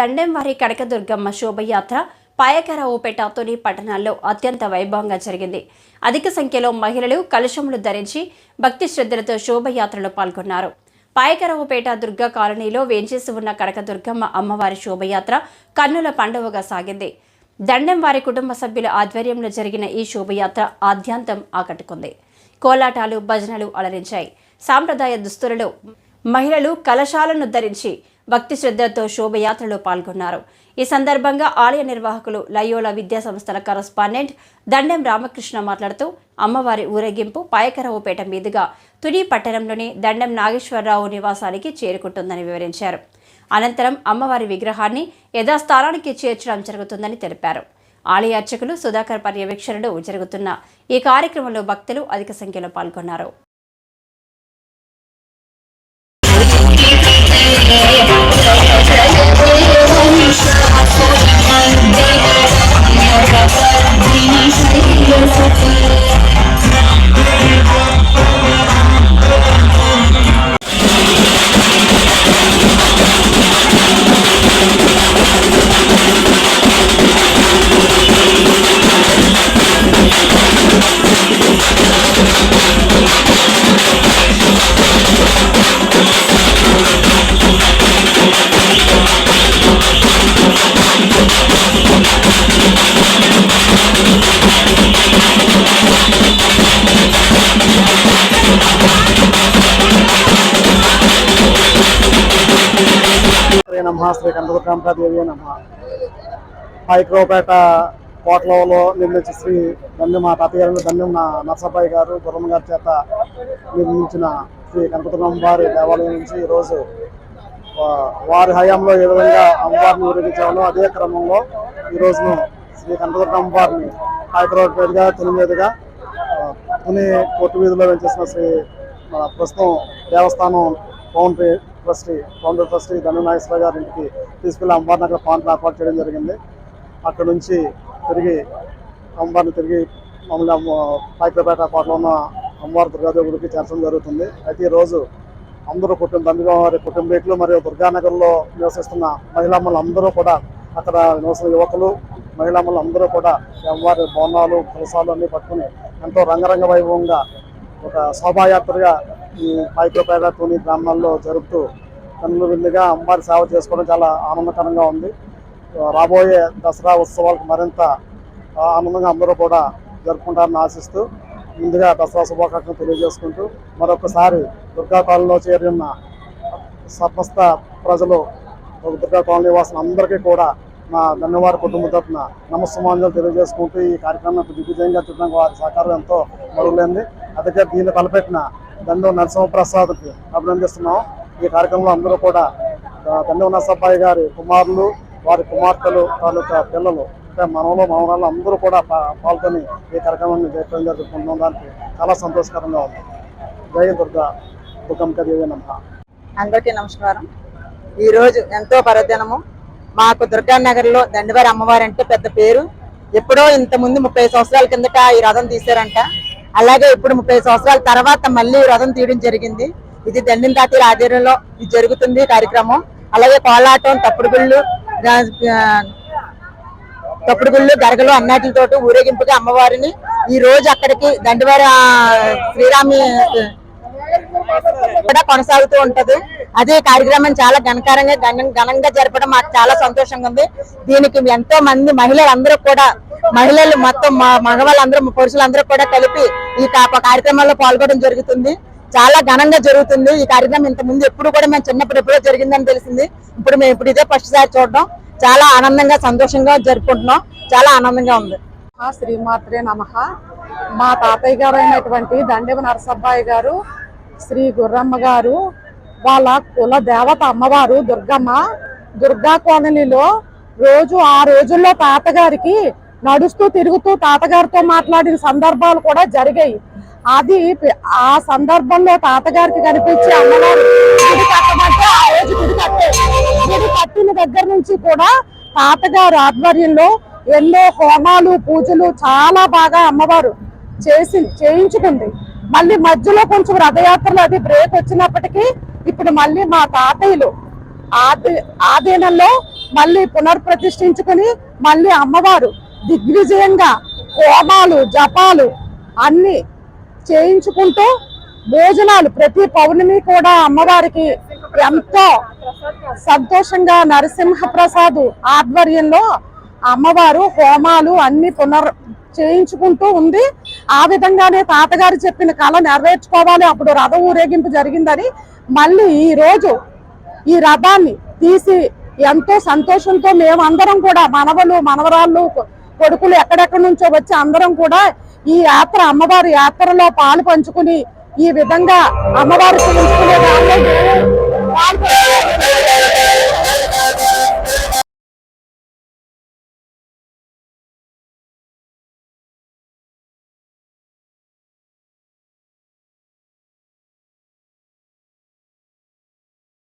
దండెంవారి కనకదుర్గమ్మ శోభయాత్ర పాయకరావుపేట తొలి పట్టణాల్లో అత్యంత వైభవంగా జరిగింది. అధిక సంఖ్యలో మహిళలు కలుషములు ధరించి భక్తి శ్రద్ధలతో శోభయాత్రలో పాల్గొన్నారు. పాయకరావుపేట దుర్గా కాలనీలో వేంచేసి ఉన్న కనకదుర్గమ్మ అమ్మవారి శోభయాత్ర కన్నుల పండువగా సాగింది. దండెం వారి కుటుంబ సభ్యుల ఆధ్వర్యంలో జరిగిన ఈ శోభయాత్ర ఆద్యాంతం ఆకట్టుకుంది. కోలాటాలు భజనలు అలరించాయి. సాంప్రదాయ దుస్తులలో మహిళలు కలశాలను ధరించి భక్తి శ్రద్ధలతో శోభయాత్రలో పాల్గొన్నారు. ఈ సందర్భంగా ఆలయ నిర్వాహకులు లయోలా విద్యా సంస్థల కరస్పాండెంట్ దండెం రామకృష్ణ మాట్లాడుతూ అమ్మవారి ఊరేగింపు పాయకరావుపేట మీదుగా తుని పట్టణంలోని దండెం నాగేశ్వరరావు నివాసానికి చేరుకుంటుందని వివరించారు. అనంతరం అమ్మవారి విగ్రహాన్ని యథాస్థానానికి చేర్చడం జరుగుతుందని తెలిపారు. ఆలయ అర్చకులు సుధాకర్ పర్యవేక్షణలో జరుగుతున్న ఈ కార్యక్రమంలో భక్తులు అధిక సంఖ్యలో పాల్గొన్నారు. నమ శ్రీ కనకదుర్గాంబాదేవి నమ పైక్రోపేట కోటలలో నిర్మించిన శ్రీ దండం మా తాతగారు దండం నా నర్సబాయి గారు గుర్రమ్మ గారి చేత నిర్మించిన శ్రీ కనకదుర్గమ్మ వారి దేవాలయం నుంచి ఈరోజు వారి హయాంలో ఏ విధంగా అమ్మవారిని ఊరేగించాలో అదే క్రమంలో ఈరోజును శ్రీ కనకదుర్గమ్మ వారిని తుని మీదుగా ఆ, తుని కోర్టు వీధిలో వెంచేసిన శ్రీ మన ప్రస్తుతం దేవస్థానం foundry trustee founder trustee Dhanu Nageswara గారి ఇంటికి తీసుకెళ్ళి అమ్మవారిని అక్కడ పాంట్లు ఏర్పాటు చేయడం జరిగింది. అక్కడ నుంచి తిరిగి అమ్మవారిని తిరిగి మమ్మల్ని అమ్మ- పైకపేట ఉన్న అమ్మవారి దుర్గాదేవి గుడికి చేర్చడం జరుగుతుంది. అయితే ఈ రోజు అందరూ కుటుంబ తండ్రిగా వారి కుటుంబీకులు మరియు దుర్గానగర్లో నివసిస్తున్న మహిళమ్మలు అందరూ కూడా అక్కడ నివసిన యువకులు మహిళమ్మలు అందరూ కూడా అమ్మవారి బోనాలు కలసాలు అన్నీ పట్టుకుని ఎంతో రంగరంగ వైభవంగా ఒక శోభాయాత్రగా ఈ పైకపేట తూని గ్రామాల్లో జరుపుతూ కన్నులు విందుగా అమ్మవారి సేవ చేసుకోవడం చాలా ఆనందకరంగా ఉంది. రాబోయే దసరా ఉత్సవాలకు మరింత ఆనందంగా అందరూ కూడా జరుపుకుంటారని ఆశిస్తూ ముందుగా దసరా శుభాకాంక్షలు తెలియజేసుకుంటూ మరొకసారి దుర్గా కాలనీలో చేరిన సమస్త ప్రజలు దుర్గా కాలనీ నివాసం అందరికీ కూడా మా ధన్యవాద కుటుంబ తరఫున నమస్సమాంజలు తెలియజేసుకుంటూ ఈ కార్యక్రమం దిగ్విజయంగా చూడడానికి వారి సహకారం ఎంతో మరుగులేంది అందుకే దీన్ని తలపెట్టిన దండం నరసింహప్రసాద్కి అభినందిస్తున్నాం. ఈ కార్యక్రమంలో అందరూ కూడా ఆ, దండం నరసబ్బాయి గారి కుమారులు వారి కుమార్తెలు తాలూకా పిల్లలు అంటే మనవలు మనవరాలు అందరూ కూడా పాల్గొని ఈ కార్యక్రమాన్ని జయప్రదం జరుపుకుంటున్న దానికి చాలా సంతోషకరంగా ఉంది. జయ దుర్గా దుర్గంక దేవి నమ్మ అందరికీ నమస్కారం. ఈ రోజు ఎంతో పరదినము మాకు దుర్గానగర్లో దండివారి అమ్మవారి అంటే పెద్ద పేరు. ఎప్పుడో ఇంత ముందు ముప్పై సంవత్సరాల కిందట ఈ రథం తీశారంట. అలాగే ఇప్పుడు ముప్పై సంవత్సరాల తర్వాత మళ్ళీ రథం తీయడం జరిగింది. ఇది దండిన తాతీల ఆధ్వర్యంలో ఇది జరుగుతుంది కార్యక్రమం. అలాగే కోలాటం తప్పుడు తప్పుడుగుళ్ళు గరగలు అన్నాటితో ఊరేగింపుగా అమ్మవారిని ఈ రోజు అక్కడికి దండివారి శ్రీరామి కూడా కొనసాగుతూ ఉంటది. అదే కార్యక్రమం చాలా ఘనకారంగా ఘనంగా జరపడం మాకు చాలా సంతోషంగా ఉంది. దీనికి ఎంతో మంది మహిళలు అందరూ కూడా మహిళలు మొత్తం మా మగవాళ్ళందరూ పురుషులందరూ కూడా కలిపి ఈ కా- కార్యక్రమంలో పాల్గొనడం జరుగుతుంది. చాలా ఘనంగా జరుగుతుంది. ఈ కార్యక్రమం ఇంత ముందు ఎప్పుడు కూడా మేము చిన్నప్పుడు ఎప్పుడో జరిగిందని తెలిసింది. ఇప్పుడు మేము ఇప్పుడు ఇదే ఫస్ట్ సారి చూడడం. చాలా ఆనందంగా సంతోషంగా జరుపుకుంటున్నాం. చాలా ఆనందంగా ఉంది. ఆ శ్రీమాత్రే నమ. మా తాతయ్య గారు అయినటువంటి దండెవ నరసబ్బాయి గారు శ్రీ గుర్రమ్మ గారు వాళ్ళ కుల దేవత అమ్మవారు దుర్గమ్మ దుర్గా కాలనీలో రోజు ఆ రోజుల్లో తాతగారికి నడుస్తూ తిరుగుతూ తాతగారితో మాట్లాడిన సందర్భాలు కూడా జరిగాయి. అది ఆ సందర్భంలో తాతగారికి కనిపించి అమ్మగారు గుడి కట్టమంటే ఆ రోజు గుడి కట్టే. గుడి కట్టిన దగ్గర నుంచి కూడా తాతగారు ఆధ్వర్యంలో ఎన్నో హోమాలు పూజలు చాలా బాగా అమ్మవారు చేసి చేయించుకుంది. మళ్ళీ మధ్యలో కొంచెం రథయాత్రలు అది బ్రేక్ వచ్చినప్పటికీ ఇప్పుడు మళ్ళీ మా తాతయ్యలు ఆది- ఆధీనంలో మళ్ళీ పునర్ప్రతిష్ఠించుకుని మళ్ళీ అమ్మవారు దిగ్విజయంగా హోమాలు జపాలు అన్ని చేయించుకుంటూ భోజనాలు ప్రతి పౌర్ణమి కూడా అమ్మవారికి ఎంతో సంతోషంగా నరసింహ ప్రసాద్ ఆధ్వర్యంలో అమ్మవారు హోమాలు అన్ని పునర్ చేయించుకుంటూ ఉంది. ఆ విధంగానే తాతగారు చెప్పిన కళ నెరవేర్చుకోవాలి. అప్పుడు రథ ఊరేగింపు జరిగిందని మళ్ళీ ఈ రోజు ఈ రథాన్ని తీసి ఎంతో సంతోషంతో మేమందరం కూడా మనవలు మనవరాళ్ళు కొడుకులు ఎక్కడెక్కడి నుంచో వచ్చి అందరం కూడా ఈ యాత్ర అమ్మవారి యాత్రలో పాలు పంచుకుని ఈ విధంగా అమ్మవారి పిలుచుకునే దానిలో